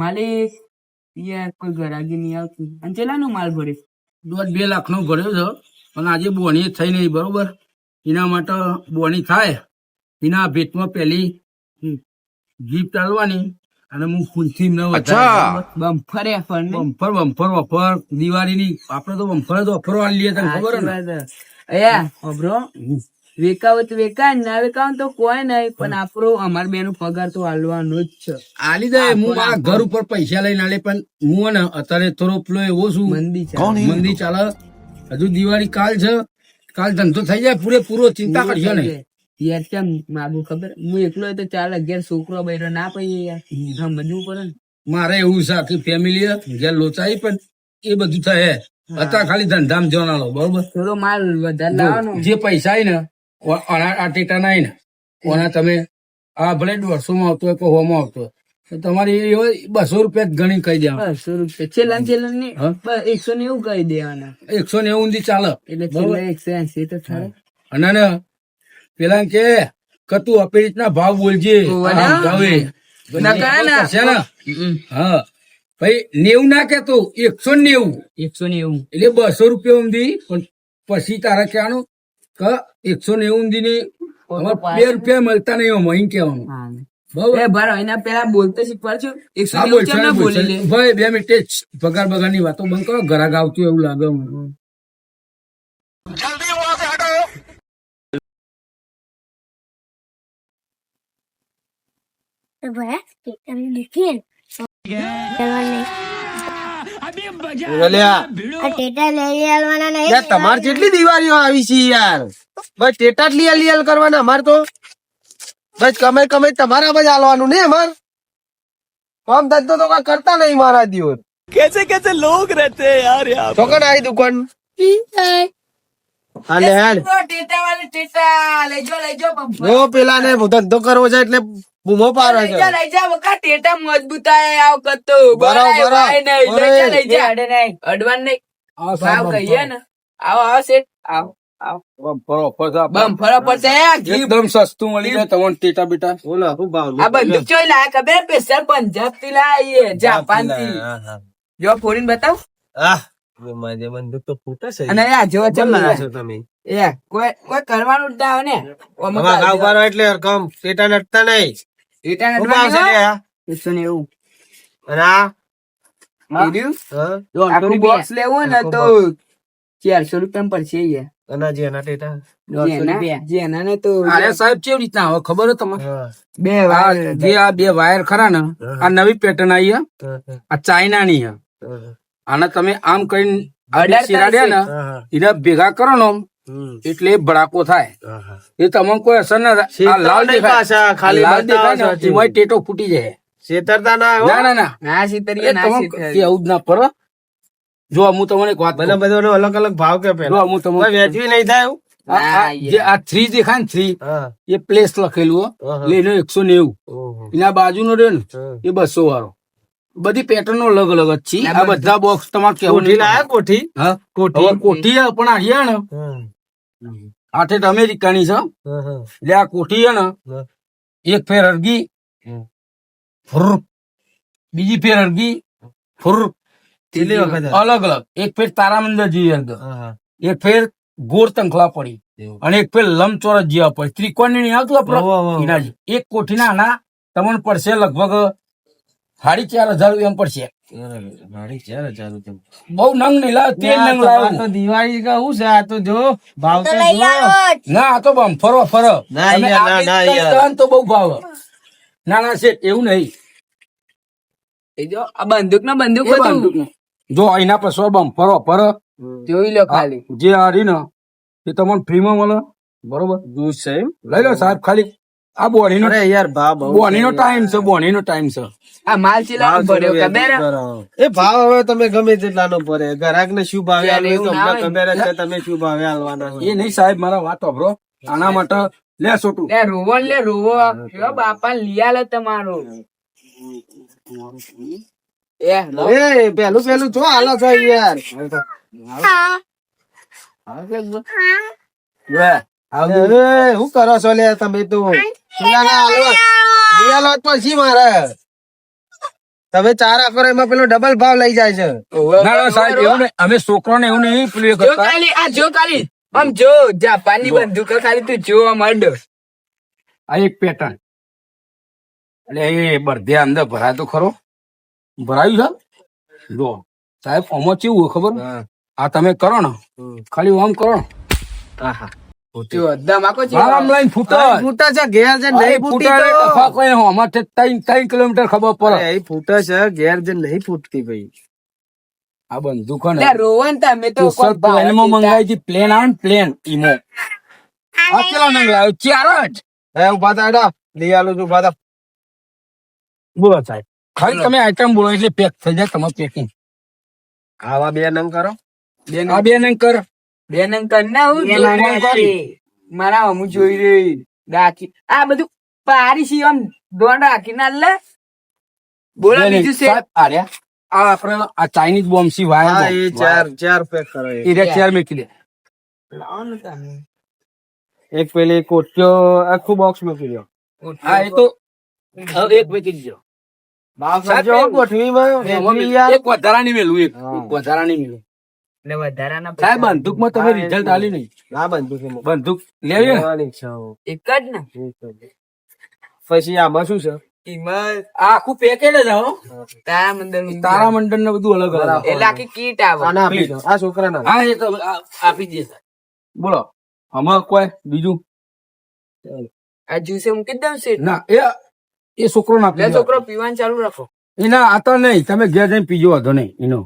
માલિક યાર કોઈ ગરાગી નહીં આવતી. અને ચેલાનો માલ ભર્યો દોઢ બે લાખ નો ભર્યો છે પણ આજે બોણી થઈ નહીં બરોબર? એના માટે બોણી થાય એના ભેટમાં પેલી જીપ ચાલવાની અને હું ખુદથી ન? Buffer buffer buffer. ઓફર દિવાળીની આપણે તો બમ્પર જ ઓફરો આલી લઈએ તને ખબર ને? અયા અબરો. વેકાવ તો વેકા ના વેકાવ તો કોઈ નહીં. પણ આપણો અમાર બેનો પગાર તો હાલવાનો જ છે. આલી દે હું મારા ઘર ઉપર પૈસા લઈને આલે પણ હું ને અત્યારે થોડો પેલો એવો છું. મંદી મંદી ચાલે. હજુ દિવાળી કાલ છે. કાલ ધંધો થઈ જાય પૂરેપૂરો ચિંતા કરશો નહીં. યાર કેમ માગું ખબર? હું એકલો હોય તો ચાલ અગિયાર છોકરો બૈરો ના પડીએ યાર. સમજવું પડે ને. મારે એવું સાથે ફેમિલી ઘેર લોચાઈ પણ એ બધું થાય. અત્યારે ખાલી ધંધામ જવાના લો બરોબર? થોડો માલ વધારે લાવવાનો. જે પૈસા ને ઓ- આના આ ટેટા ના. ઓના તમે આ ભલે દોઢસોમાં આવતો હોય કે હોમાં આવતો હોય. તમારી બસો રૂપિયા ઘણી ગણી કહી દેવા બસો રૂપિયા. છેલ્લા છેલ્લા ને એકસો નેવું કહી દેવાના. એકસો નેવું થી ચાલે. એટલે એકસો એસી તો થાય અને ને પેલા કે કે તું આપી રીતના ભાવ બોલજે? હા. ભાઈ નેવું ના કેતો એકસો નેવું. એકસો નેવું. એટલે બસો રૂપિયા ઊંધી પણ પછી તારા કહેવાનું કે એકસો નેવું ઊંધી ની બે રૂપિયા મળતા નહીં એમ અહીં કહેવાનું. ભાઈ બે મિનિટ જ પગાર બગારની વાતો બંધ કરો. ઘરાક આવતું એવું લાગે આ ટેટા લઈ આવવાના નહીં યાર તમારે કેટલી દિવાળીઓ આવી છે યાર. બસ ટેટા જ લિયલ લીયલ કરવાના અમાર તો. બસ કમે કમે તમારા બજ આલવાનું ને અમાર. કામ ધંધો તો કઈ કરતા નહીં મારા દિવસ કેસે કેસે લોગ રહેતે યાર યાર ચોકન આવી દુકાન? હાલે હાલ. ટેટા વાળી ટેટા? લેજો લેજો. જો પેલા ને ધંધો કરવો છે એટલે બૂમો પાડે લઈ છે જા લઈ જા બકા ટેટા મજબૂત આય આવ કતો બરાબર, બરાબર. લઈ જા લઈ જા. અડવાન નહીં આ ભાવ સાહેબ કહીએ ને. આવો આવો સેટ આવો આ આ કોઈ કોઈ કરવાનું જ ના હોય ને. એટલે રકમ ટેટા નટતા નહીં હોય. લ્યા? એકસો ને. અને આ આખું બોક્સ લેવું ને તો ચારસો રૂપિયા પડશે અને જે એના ટેટા જેના જેના ને તો અરે સાહેબ કેવી રીતના આવે ખબર હે તમને? બે આ જે આ બે વાયર ખરા ને આ નવી પેટર્ન આવી હે. હા, હા, આ ચાઇના ની આને તમે આમ કરીને ભેગા કરો ને એટલે ભડાકો થાય. એ તમને કોઈ અસર ના થાય. લાલ દેખાય. ખાલી લાલ દેખાય ને ટેટો ફૂટી જાય. શેતરતા ના ના ના ના. ના એ ના કેવું જ ના કરો જો હું તમને એક વાત બધા. બધાનો અલગ અલગ ભાવ કે જો હું તમને વેચવી નહીં થાય આ- આ જે આ થ્રી દેખાય ને થ્રી એ પ્લેસ લખેલું એનો એકસો નેવું. એના બાજુનો રહ્યો ને એ બસો વાળો. બધી પેટર્નો અલગ અલગ જ છે. આ બધા. બોક્સ તમારે કેવું કોઠી લાયા કોઠી? કોઠી? કોઠી પણ અહીંયા ને. હા, આ ઠેઠ અમેરિકાની છે. એટલે આ કોઠી હે ને એક ફેર અરગી હમ. ફુર. બીજી ફેર અરગી ફુર. અલગ અલગ. એક ફેર તારામંદર જેવી હા. એક ફેર ગોળ તંખલા પડી. અને એક ફેર લંબચોરસ જેવા પડી. ત્રિકોણની આવતું. એના એક કોઠીના આના તમને પડશે લગભગ સાડી ચાર હજાર રૂપિયા એમ પડશે. અરે, ગાડી ચારે ચાલુ છે. બહુ નંગ નહીં લાવ તેલ નંગ લાવ તો દિવાળી કા હું છે? આ તો જો ભાવ તો જો. ના આ તો બમ્ફરો ફરો ના ના, ના યાર. તો બહુ ભાવ. ના ના શેઠ એવું નહીં. એ જો આ બંદૂક ના બંદૂક હતું જો એના પર સો ફરો ફરો. જોઈ લો ખાલી. જે હારી ને એ તમને ફ્રીમાં મળે. બરોબર? દૂધ છે એમ? લઈ લો સાહેબ ખાલી. આ બોણીનો નો યાર ભાવ બોની નો ટાઈમ છે બોણીનો ટાઈમ છે. આ માલ ચીલા ભર્યો હે? એ ભાવ હવે તમે ગમે તેટલાનો ભરે. ગ્રાહક ને શું ભાવે. ખબર છે તમે શું ભાવે આલવાના છો. એ નહીં સાહેબ મારા વાત વાપરો આના માટે લે સોટું. લે રોવો લે રોવો. જો બાપા લીયા લે તમારો. એ એ પેલું પેલું જો હાલો છો યાર. હા. શું કરો છો લે તમે તો? પછી મારે. તમે ચાર આખો એમાં પેલો ડબલ ભાવ લઈ જાય છે. ના ના સાહેબ એવું નહીં. અમે છોકરાને એવું નહીં પેલું જો ખાલી આ જો ખાલી. આમ જો જાપાનની બંદૂક ખાલી તું જો અમાર આ એક પેટર્ન. એટલે એ બધે અંદર ભરાય તો ખરો. ભરાયું છે? જો. સાહેબ આમાં કેવું ખબર? આ તમે કરો ને. ખાલી આમ કરો. હા જો કિલોમીટર ખબર પડે. ફૂટે છે ઘેર જે નહીં ફૂટતી ભાઈ. આ બંદૂક રોવન તમે તો. મંગાવી પ્લેન આવે ને પ્લેન ઈમો. આ કેટલા નંગ લાવ્યો ચાર જ. હે ઊભા થા લઈ આલું છું ઊભા બોલો સાહેબ. ખાલી તમે આઈટમ બોલો એટલે પેક થઈ જાય તમારે પેકિંગ આવા બે નંગ કરો. બે આ બે નંગ કર. બે નંગ કર ના હું. મારા અમુ જોઈ રહી. ડાકી. આ બધું પારી છે આમ દોડ રાખી ના લે. બોલો બીજું છે? આ આપણે આ ચાઇનીઝ બોમ્બ સી હા એ ચાર ચાર પેક કરો એ. રે ચાર મૂકી દે લાવો ને એક પેલી કોટ્યો આખું બોક્સ મૂકી દો હા એ તો એક સાહેબ, કરજો એક- ગોઠવીમાં વેચવી યાર. એક વધારાની મેલું એક વધારાની મેલું. એટલે વધારાના સાહેબ પૈસા. બંદૂકમાં તમે રિઝલ્ટ આલી નહીં. ના બંદૂક બંદૂક લેવી. એક જ ને? પછી આમાં શું છે? આખું પેકેટ જ તારા મંદિર તારા મંડળ ને બધું અલગ અલગ. એટલે આખી કીટ આવે. આને આપી દો. આ છોકરાના. હા એ તો આપી દે બોલો. હમણાં કોઈ બીજું? આ જ્યુસે મૂકી દઉં છે ના એ એ છોકરો ના લે છોકરો પીવાનું ચાલુ રાખો. એના આ તો નહીં. તમે ઘેર જઈને પીજો વાંધો નહીં. એનો.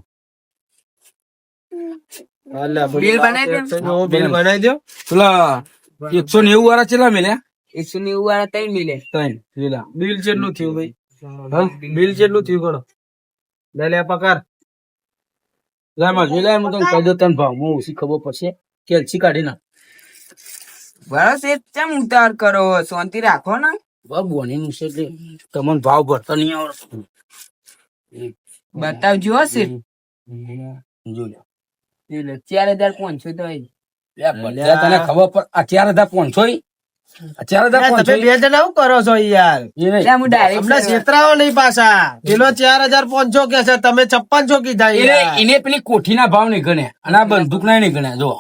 બિલ બનાવી દે. જો, બિલ બનાવી દો. પેલા એકસો નેવું વાળા ચેલા મેલ્યા? એકસો નેવું વાળા ત્રણ મિલે ત્રણ પેલા બિલ ચેટલું થયું ભાઈ. બિલ. ચેટલું થયું ગણો. લે લે પકડ લાયમાં જોઈ લાય હું તને કહી દઉં તને ભાવ. હું ઓછી ખબર પડશે. કેલ્સી કાઢી ના બસ એ ચમ ઉતાર કરો. શાંતિ રાખો ને. બોની નું છે તમને ભાવ ભરતો નહીં આવડતો. બતાવજો લે. એટલે ચાર હજાર પાંચસો તો તને ખબર પણ ચાર હજાર પાંચસો ય? હજાર પાંચસો બે જણા શું કરો છો યાર? હમણાં છેતરાઓ નહીં પાછા. પેલો ચાર હજાર પાંચસો કે છે તમે છપ્પન છો કીધા એને પેલી કોઠીના ભાવ નહીં ગણ્યા અને આ બંદૂક ના નહીં ગણ્યા જો.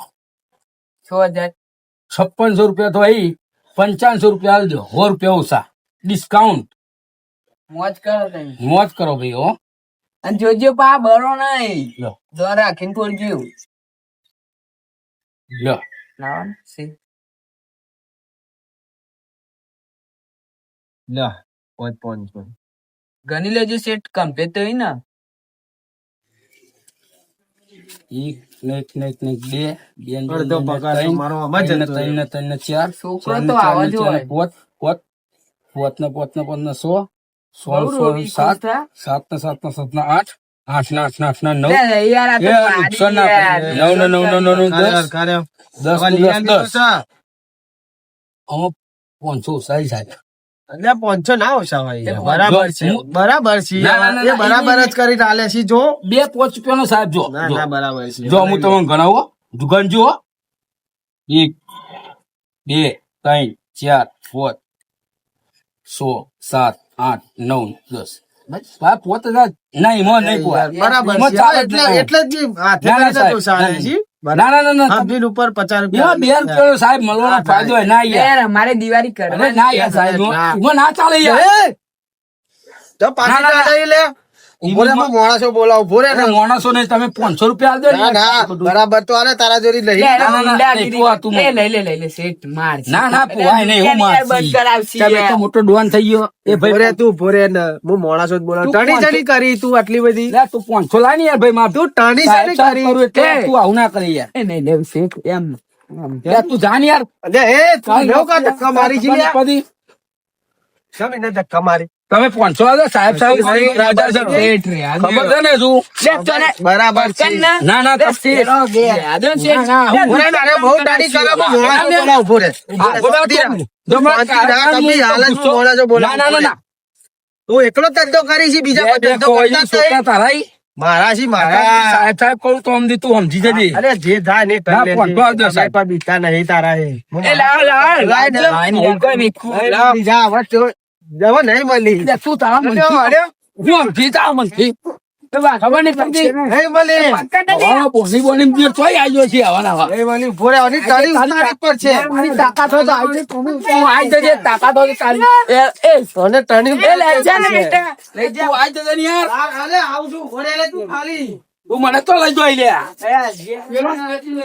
છ હજાર. છપ્પનસો રૂપિયા તો અહીં પંચાવનસો રૂપિયા આવજો સો રૂપિયા ઓછા. ડિસ્કાઉન્ટ. મોજ કરો તમે. મોજ કરો ભાઈ હો. અને જોજો પા બરો નહીં. લો. દોર રાખીને ફોડજો લો. સી. પાંચ. ગણી લેજો સેટ કમ્પ્લીટ તો હોય ને. એક નેક નેક ને એક ને એક બે. બે અડધો પગાર મારો આમાં જ ત્રણ ને જતો ત્રણ ત્રણ ચાર. છોકરો તો ચાર આવા ને જ ચાર ને હોય. પોત પોત પોત ને પોત ને પોત ને સો. સો બહુ ને સો ને રોવી સાત સાત ના સાત ના સાત ના આઠ આઠ ના આઠ ના આઠ ના નવ નુકસાન ના નવ ના નવ ના નવ ને દસ. દસ દસ. દસ આમાં પાંચસો સારી સાહેબ. એટલે પાંચસો ના ઓછા હોય બરાબર છે. બરાબર છે એ બરાબર જ કરી ચાલે છે જો. બે પાંચ રૂપિયાનો સાહેબ જો ના બરાબર છે. જો હું તમને ગણાવો ગણજો એક બે ત્રણ ચાર પાંચ સો સાત આઠ નવ દસ. અમારે દિવાળી. એમાં ના ચાલે માણસો બોલાવું ને. ને તમે. પાંચસો રૂપિયા. બરાબર તો તારા જોડી લઈ. નહીં, લઈ લઈ લે શેઠ માર ના ના પોવાય નહીં હું મોટો ડોન થઈ ગયો. એ ઊભો રે તું ભોરે ને. હું માણસો જ બોલાવ. ટણી ચણી કરી તું આટલી બધી? તું પાંચસો લાય ને યાર ભાઈ માર. તું ટણી ચણી કરી. તું આવું ના કરી યાર. એ નહીં શેઠ એમ. તું જા ને યાર. એ તું લેવો ધક્કા મારી છે ધક્કા મારી. તમે પાંચસો તો સાહેબ સાહેબ બરાબર રે, ખબર છે ને શું લે, બરાબર છે. ના. ના લે, લે, બહુ દાઢી કરો ઊભો રે. ના, ના, ના. તું એકલો ધંધો કરી છે બીજા ધંધો કરતા જ છોકરા નહીં. તારા મારા છે મારા સાહેબ સાહેબ કહું તો સમજી તું સમજી જજે. અરે જે થાય ને ના, પાંચસો સાહેબ. બીતા નહીં તારા એ. ને. જવા નહીં મળી. તું તારા મળી? હું સમજી તારા મળી? ખબર નહીં પડતી? હે મલી બોની બોની જે તોય આવ્યો છે હવા. ના હે મલી ભોરે આની તારી તારી પર છે. મારી તાકાત હોય તો આવજે તું આઈ જજે તાકાત હોય તારી. એ એ. તને ટર્નિંગ એ લઈ જા ને બેટા. લઈ તું આઈ જજે ને યાર. અરે આવું છું ભોરે લે તું ખાલી. તું મને તો લઈ જોઈ લે.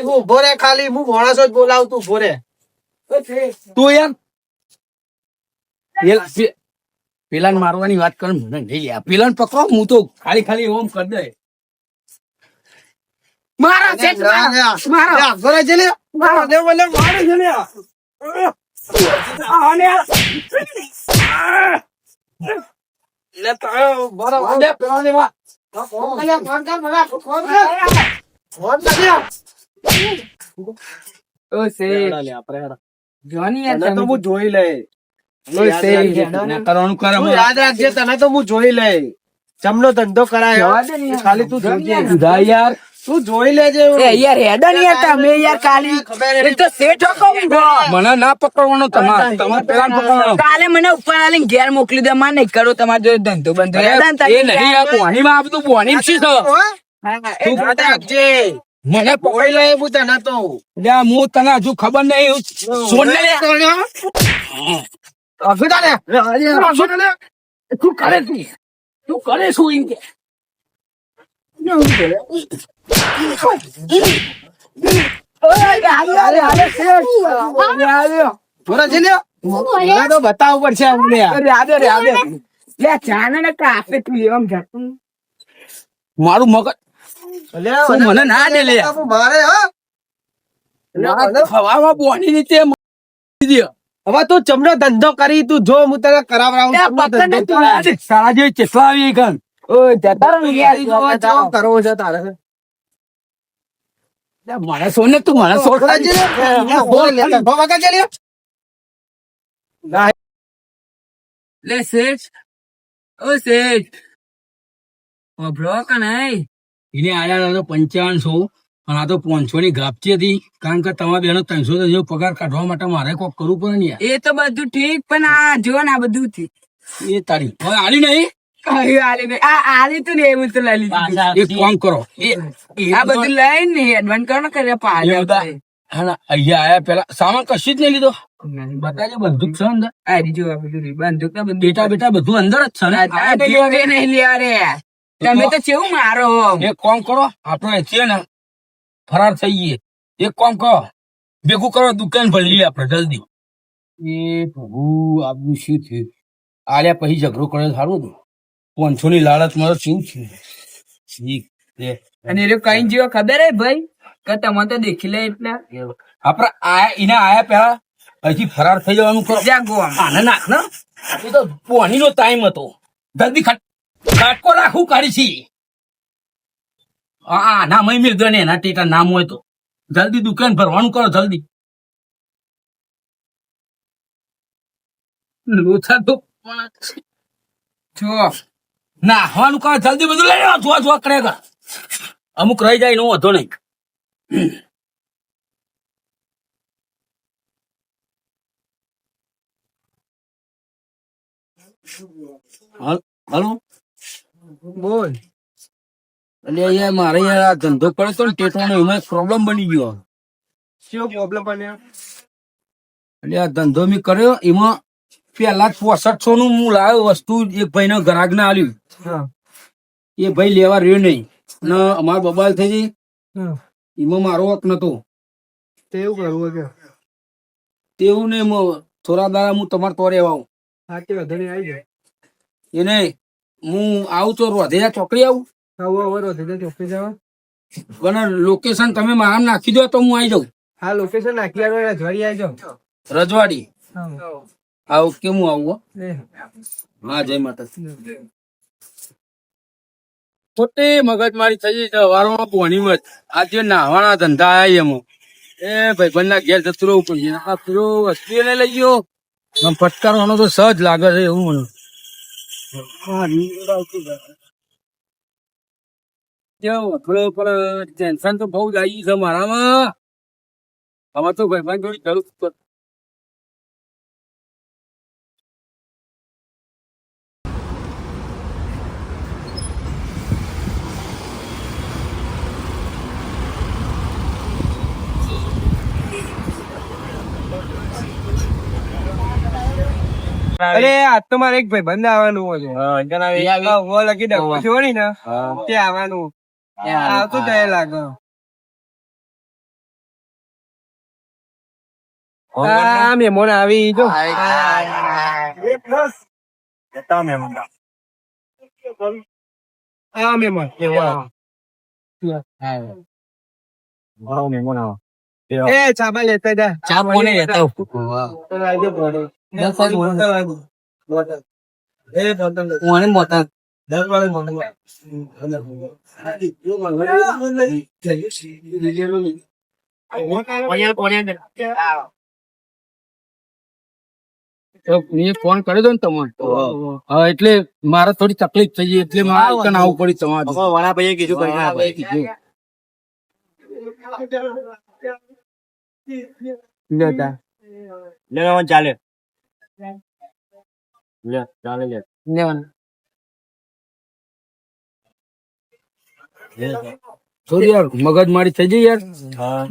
તું ભોરે ખાલી. હું માણસો જ બોલાવું તું ભોરે. તું યાર પેલા- પે- પેલાને મારવાની વાત કર મને નહીં લે પેલાને પકડો હું તો ખાલી ખાલી ઓમ કરી દે મારા શેઠ મારા. મારા. ભોરે છે લે મારો દેવ બોલે મારે છે ને આને લે તારો બરો લે પેલાને વા ઓ શેઠ. જોની તો હું જોઈ લે ઓ શેઠ ના કરવાનું કરે યાદ રાખજે તને તો હું જોઈ લે ચમનો ધંધો કરાયો. જવા દે ને યાર. ખાલી તું જોજે. યાર. તું જોઈ લેજે એ યાર હેડો યાર તમે યાર કાલી એ તો શેઠ કહું મને ના પકડવાનો તમારે. તમારે પેલા પકડવાનો. કાલે મને ઉપર આલીને ઘેર મોકલી દે. માં નહીં કરો તમારે જો ધંધો બંધ. એ નહીં આ છે તું. રાખજે. મને પકડી. લે હું તને તો. લે હું તને હજુ ખબર નહીં. સોન લે. સોન લે તું કરે તું તું કરે શું એમ કે? છે લે મને તો બતાવવું પડશે મારું મગજ મને ના દે લે. મારે ખવામાં બોની દે. હવે તું ચમનો ધંધો કરી તું જો હું તને તું. તારા જેવી ચેસલા આવી ગણ જો કરવો છે તારે. મને સોને તું મને લે. શેઠ. ઓ શેઠ. અભરો નહીં? એને આયા પંચાવનસો અને આ તો પાંચસો ની ગાપતી હતી. કારણ કે તમારા બેનો ત્રણસો જેવો પગાર કાઢવા માટે મારે કોક કરવું પડે ને યાર. એ તો બધું ઠીક પણ આ જો ને આ બધું થી એ તારી. હવે આલી નહીં? બધું અંદર. જ છે તમે તો કેવું મારો એક કોમ કરો આપડે છે ને ફરાર થઈ ગઈ એક કામ કહો ભેગું કરો દુકાન ભરી લઈએ આપણે જલ્દી. એ પ્રભુ આપણું શું થયું? આલ્યા પછી ઝઘડો કરે સારું હતું. પાંચસો ની લાલચ મારો શું છે અને એ કઈ જેવા ખબર હે ભાઈ? કે તમે તો દેખી લે એટલે. આપણે આયા એને આયા પેલા અહીંથી ફરાર થઈ જવાનું કરો. જાગો આને નાખ ને. એ તો પોણીનો ટાઈમ હતો. જલ્દી ખટ ખાટકો રાખું કાઢી છી. આ ના મય મિલ ના એના ટેટા નામ હોય તો. જલ્દી દુકાન ભરવાનું કરો જલ્દી. લોથા તો જો નાહવાનું કરો જલ્દી બધું લઈ આવો જોવા જોવા કરે. અમુક રહી જાય નો વધો નહીં. Hello hello? બોલ. એટલે યાર મારે યાર આ ધંધો પડે તો ને ટેટવાનો એમાં પ્રોબ્લેમ બની ગયો. શું પ્રોબ્લેમ બન્યો? એટલે આ ધંધો મેં કર્યો એમાં પેલા ચોસઠ પોસઠસો નું હું લાવ્યો વસ્તુ એક ભાઈ ને ગ્રાહક ને આલ્યું એ ભાઈ લેવા રહ્યો નહીં. ને અમાર બબાલ થઈ ગઈ. એમાં મારો હક નતો. તેવું કરવું કે? તેવું ને થોડા દાડા હું તમારે તો રહેવા આવું એને હું આવું તો રોધેયા ચોકડી આવું. આવો આવો લોકેશન તમે મારા નાખી દો તો હું આવી જાઉં. હા લોકેશન નાખી આવ્યો રજવાડી આવી જાઉં રજવાડી? હા. આવું હું આવું હા. જય માતા ખોટી મગજમારી થઈ છે વારમાં મત જ આજે નાહવાના ધંધા આયા એમાં. એ ભાઈબંધ ના ઘેર જતું રહેવું પડશે આ પેલો વસ્તુ લઈ ગયો. ફટકારવાનો તો સહજ લાગે છે એવું મને. કેવું થોડું પણ ટેન્શન તો બહુ જ આવી છે મારામાં. આમાં તો ભાઈબંધ થોડી જરૂર અરે આજ તો મારે એક ભાઈબંધ આવવાનું હોય છે. લખી દઉં. ને? તે આવવાનું. આવતું જાય લાગે. આવી જો. એ ચાબા લેતા જા. ચા કોને લેતા આવું? એ બોતલ મોટા. દસ વાળે મેં ફોન કર્યો હતો ને તમને હા એટલે મારે થોડી તકલીફ થઈ ગઈ. એટલે મારે આવવું પડ્યું તમારે. વડાભાઈએ કીધું કીધું. ચાલે. ચાલે લેવાનું થોડી યાર મગજ મારી થઈ જાય યાર.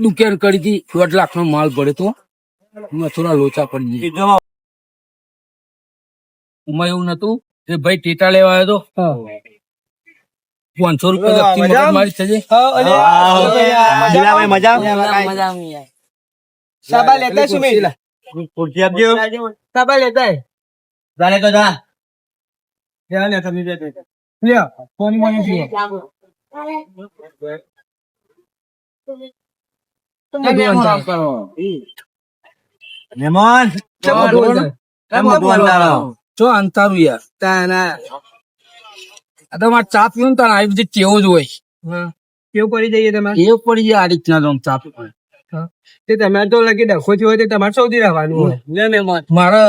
દુકાન કરી હતી દોઢ લાખ નો માલ પડે તો. થોડા લોચા પડી જાય એમાં એવું નતું કે ભાઈ ટેટા લેવા આવ્યો તો. પાંચસો રૂપિયા મગજ મારી થઈ જાય મજા મજા આવી યાર સાબા લેતા શું ખુરશી આપજો. સાબા લેતા તો જા. લ્યો ફોન મને મહેમાન જો અંતારું યાર. તાના. આ તો મારે ચા પીવું ને તારા આવી બધી ટેવો જ હોય. કેવું પડી જઈએ તમારે ટેવ પડી જાય આ રીતના તો ચા પીવું. તે તમારે તો લગી ડખો થયો હોય તે તમારે સૌથી રહેવાનું હોય. ને મહેમાન મારે.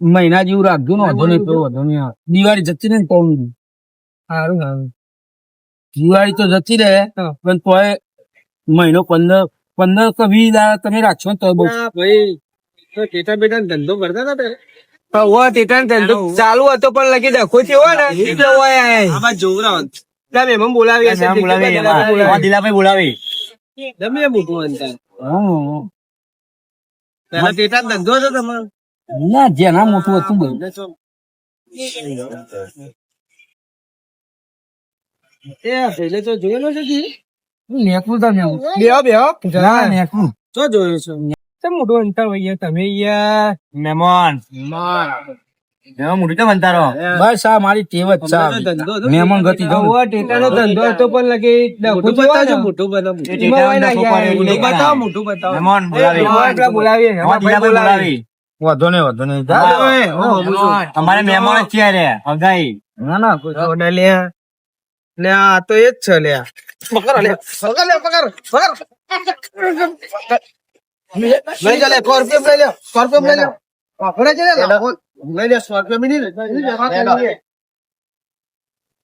મહિના જેવું રાખજો ને વધુ નહીં તો વધુ નહીં દિવાળી જતી રહે ને કોણ સારું સારું. દિવાળી તો જતી રહે પણ તોય મહિનો પંદર પંદર કે વીસ દાડા તમે રાખશો ને તો બહુ ભાઈ. તો ટેટા બેટા ધંધો કરતા હતા ટેટા ધંધો ચાલુ હતો પણ લગી ડખો થયો ને એટલે આમાં બોલાવી હશે દિલાભાઈ બોલાવી. ગમે મોટું અંતર હા. પેલા ટેટા ધંધો હતો તમારો? ના જેના મોટું હતું બધું એ પહેલે તો જોયેલો છે જી નેકરું તમે બેહો બેહો ના નેકરું તો જોયો છે કેમ મોટું અંતર હોય તમે યાર મહેમાન મહેમાન વધુ નહીં વધુ નહીં. અમારે મહેમાન છે રે અગાઈ ના ના કોઈ લે. લે આ તો એ જ છે લે. પકડ લે. પકડ લે પકડ પકડ. લઈ જા લે સ્કોર્પિયો લઈ લે સ્કોર્પિયો લઈ લે. પકડે છે ને લઈ લે. સ્કોર્પિયો મિની લે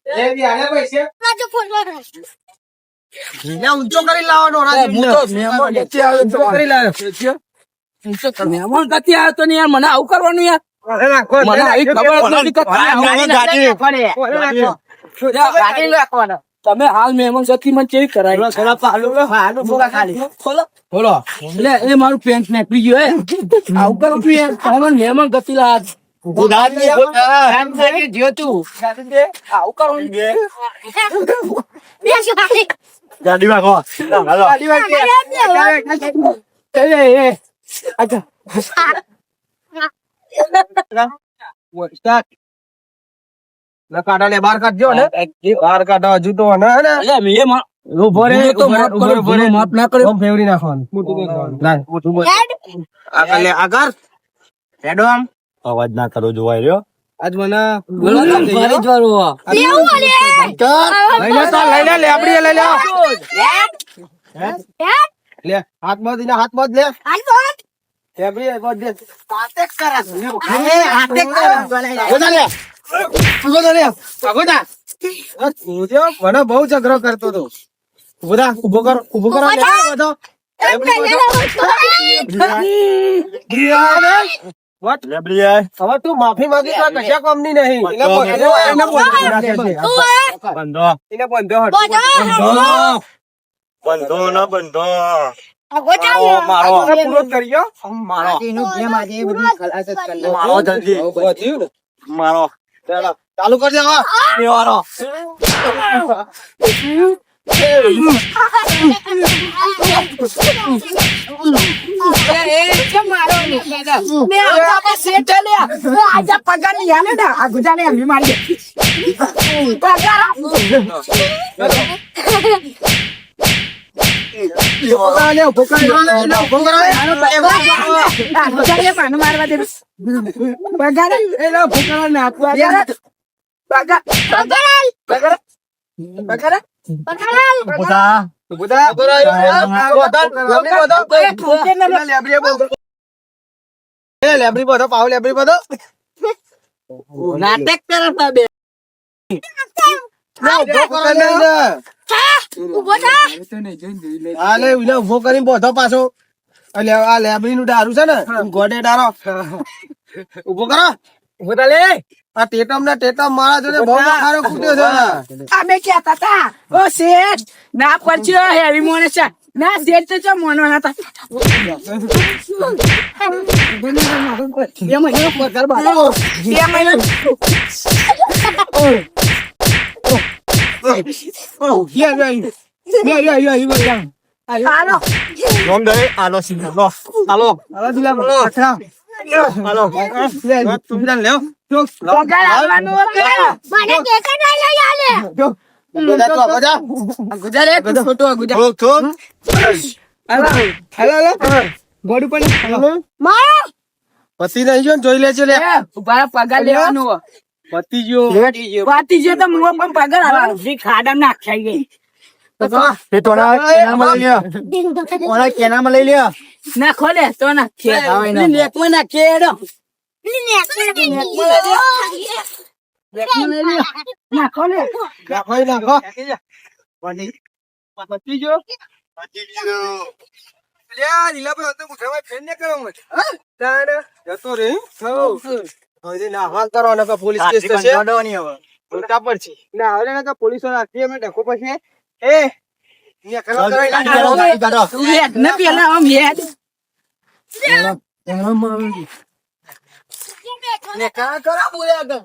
એ બી આલે પૈસે? બાજુ ફોન ઊંચો કરી લાવવાનો ઓરા હું તો મહેમાન કરી લાવ્યો. મહેમાન ગતિ આવ્યો તો યાર? મને આવું કરવાનું યાર. મને આવી ખબર નથી કે તમે હાલ મહેમાન ગતિ મને ચેક કરાય ખોલો. ખોલો એટલે એ મારું પેન્ટ નીકળી ગયું હે. આવું કરો યાર. મહેમાન ગતિ લાવ ગાડી કરો એ એ ને બાર કાઢજો ને? બાર કાઢો હજુ તો ને ને? એટલે મેં ઊભો રે તો માફ કરો, ભૂલો. માફ ના કર્યો. ફેવરી નાખવાનું. ના મોટું આગળ આગળ. હેડો આમ? અવાજ ના કરો જોવાય રહ્યો? આજ મને બોલો ને, જ વાળું આ. લઈ લે તો લઈ લે લેબડી લઈ લે લે હાથ બાંધ એને હાથ બાંધ લે. લેબડી બાંધ. દે. હાથે કરા હાથે કરા ગોદા લે. ગોદા લે ગોદા જોજો મને બહુ ઝઘડો કરતો તો ઊભો ઊભો કર ઊભો કરો. લે બધો હવે તું માફી માંગી તો કશા નહીં? એને બંધો. એને બંધો. બંધો ન બંધો. મારો. પૂરો મારો. ગેમ આજે એ ખલાસ જ કરી મારો જલ્દી મારો. ચાલુ કરી લે ઊભો કરો આ ગુજાને પાનું મારવા દે. પગાર લેબરી બધો પાવ લેબરી બધો નાટક કરે બે ઊભો ઉલે કરીને બોધો પાછો. આ લે આ લેબરી નું દારૂ છે ને ગોડે ડારો ઊભો કરો. ઊભો લે. આ ટેટમ ને ટેટમ મારા જોડે બહુ ખારો ફૂટ્યો છે અમે કહેતા હતા ઓ શેઠ ના પરચો હેવી મોને છે. ના શેઠ તો ચો મોનો હતા. પગાર મહિનો યે યે યે યે યે યે યે હાલો નોમ દે આલો સિંહ લો આલો આલા દિલા અચ્છા આલો લે તું બિલા લેવ જો પગાર આવવાનું. મને ટેટા નહીં લઈ આલે જો બધા તો બધા આ ગુજારે તું ખોટું આ ગુજારે. થોક થોક હાલો હાલો હાલો ગોડું પણ મારો પતિ નહીં જો ને જોઈ લેજો લે ઊભા રહો, પગાર લેવાનો હો. પતિ જો વાતી છે તો મુઓ પણ પગાર. જી ખાડા નાખ્યા ગઈ એ તો ના કેનામાં લઈ લે ઓલા કેનામાં લઈ લ્યો. નાખો લે તો નાખીએ. નેકમાં નાખીએ હેડો. નાખો લે નાખો નાખો. પતિ જો લે આ લીલા પર હતો મુઠામાં ફેન ને કરો મત તાણ જતો રે હો. હવે ના હાલ કરો પોલીસ કેસ થશે જોડવાની હવે. ઉલટા પર છે. ના હવે ને કે ડખો પછી એ ને કરો કરો ને પેલા આમ. ને. કા કરો બોલ્યા